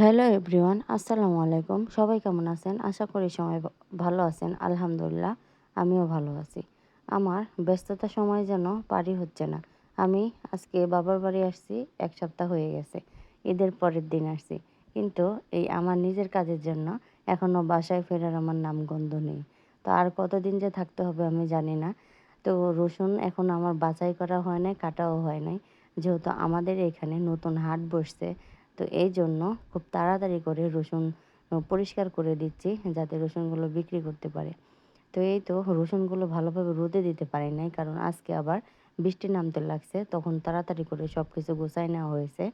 Hello everyone, আসসালামু আলাইকুম। সবাই কেমন আছেন? আশা করি সবাই ভালো আছেন। আলহামদুলিল্লাহ, আমিও ভালো আছি। আমার ব্যস্ততা সময় যেন পারি হচ্ছে না। আমি আজকে বাবার বাড়ি আসছি, এক সপ্তাহ হয়ে গেছে। ঈদের পরের দিন আসছি। কিন্তু এই আমার নিজের কাজের জন্য এখনও বাসায় ফেরার আমার নামগন্ধ নেই। তো আর কতদিন যে থাকতে হবে আমি জানি না। তো রসুন এখন আমার বাছাই করা হয় নাই, কাটাও হয় নাই। যেহেতু আমাদের এখানে নতুন হাট বসছে তো এই জন্য খুব তাড়াতাড়ি করে রসুন পরিষ্কার করে দিচ্ছি যাতে রসুনগুলো বিক্রি করতে পারে। তো এই তো রসুনগুলো ভালোভাবে রোদে দিতে পারি নাই, কারণ আজকে আবার বৃষ্টি নামতে লাগছে, তখন তাড়াতাড়ি করে সব কিছু গোছায় নেওয়া হয়েছে,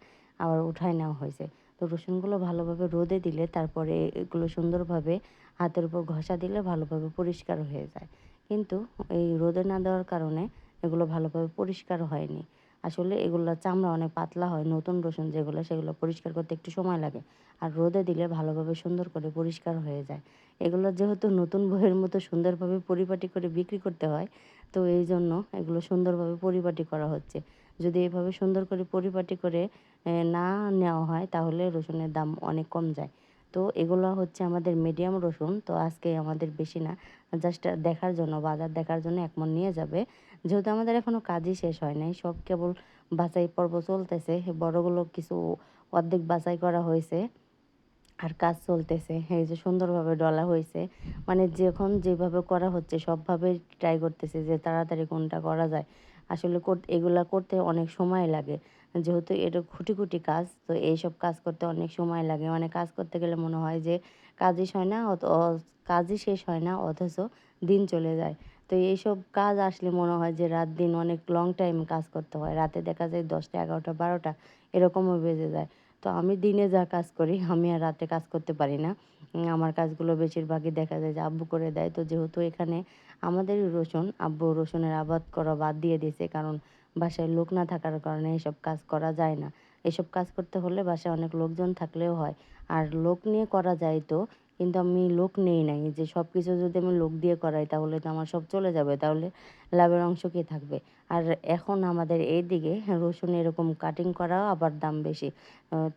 আবার উঠায় নেওয়া হয়েছে। তো রসুনগুলো ভালোভাবে রোদে দিলে তারপরে এগুলো সুন্দরভাবে হাতের উপর ঘষা দিলে ভালোভাবে পরিষ্কার হয়ে যায়। কিন্তু এই রোদে না দেওয়ার কারণে এগুলো ভালোভাবে পরিষ্কার হয়নি। আসলে এগুলোর চামড়া অনেক পাতলা হয়, নতুন রসুন যেগুলো, সেগুলো পরিষ্কার করতে একটু সময় লাগে। আর রোদে দিলে ভালোভাবে সুন্দর করে পরিষ্কার হয়ে যায়। এগুলো যেহেতু নতুন বইয়ের মতো সুন্দরভাবে পরিপাটি করে বিক্রি করতে হয়, তো এই জন্য এগুলো সুন্দরভাবে পরিপাটি করা হচ্ছে। যদি এভাবে সুন্দর করে পরিপাটি করে না নেওয়া হয়, তাহলে রসুনের দাম অনেক কম যায়। তো এগুলো হচ্ছে আমাদের মিডিয়াম রসুন। তো আজকে আমাদের বেশি না জাস্ট দেখার জন্য, বাজার দেখার জন্য এক মন নিয়ে যাবে। যেহেতু আমাদের এখনও কাজই শেষ হয় নাই, সব কেবল বাছাই পর্ব চলতেছে বড়গুলো কিছু অর্ধেক বাছাই করা হয়েছে আর কাজ চলতেছে। এই যে সুন্দরভাবে ডলা হয়েছে মানে যখন যেভাবে করা হচ্ছে, সবভাবে ট্রাই করতেছে যে তাড়াতাড়ি কোনটা করা যায়। আসলে এগুলা করতে অনেক সময় লাগে। যেহেতু এটা খুঁটি খুঁটি কাজ, তো এইসব কাজ করতে অনেক সময় লাগে। মানে কাজ করতে গেলে মনে হয় যে কাজই হয় না কাজই শেষ হয় না, অথচ দিন চলে যায়। তো এইসব কাজ আসলে মনে হয় যে রাত দিন অনেক লং টাইম কাজ করতে হয়। রাতে দেখা যায় দশটা, এগারোটা, বারোটা এরকমও বেজে যায়। তো আমি দিনে যা কাজ করি, আমি আর রাতে কাজ করতে পারি না। আমার কাজগুলো বেশিরভাগই দেখা যায় যে আব্বু করে দেয়। তো যেহেতু এখানে আমাদের রসুন, আব্বু রসুনের আবাদ করা বাদ দিয়ে দিয়েছে, কারণ বাসায় লোক না থাকার কারণে এসব কাজ করা যায় না। এসব কাজ করতে হলে বাসায় অনেক লোকজন থাকলেও হয়। আর লোক নিয়ে করা যায় তো, কিন্তু আমি লোক নেই নাই। যে সব কিছু যদি আমি লোক দিয়ে করাই, তাহলে তো আমার সব চলে যাবে। তাহলে লাভের অংশ কে থাকবে? আর এখন আমাদের এই দিকে রসুন এরকম কাটিং করাও আবার দাম বেশি।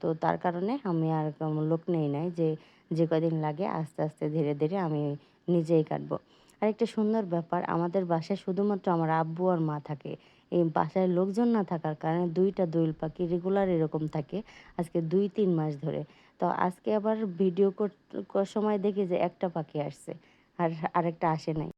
তো তার কারণে আমি আর লোক নেই নাই যে যে কদিন লাগে আস্তে আস্তে ধীরে ধীরে আমি নিজেই কাটবো। আর একটা সুন্দর ব্যাপার, আমাদের বাসায় শুধুমাত্র আমার আব্বু আর মা থাকে। এই বাসায় লোকজন না থাকার কারণে দুইটা দোয়েল পাখি রেগুলার এরকম থাকে, আজকে দুই তিন মাস ধরে। তো আজকে আবার ভিডিও কর, সময় দেখি যে একটা পাখি আসছে, আর আরেকটা আসে নাই।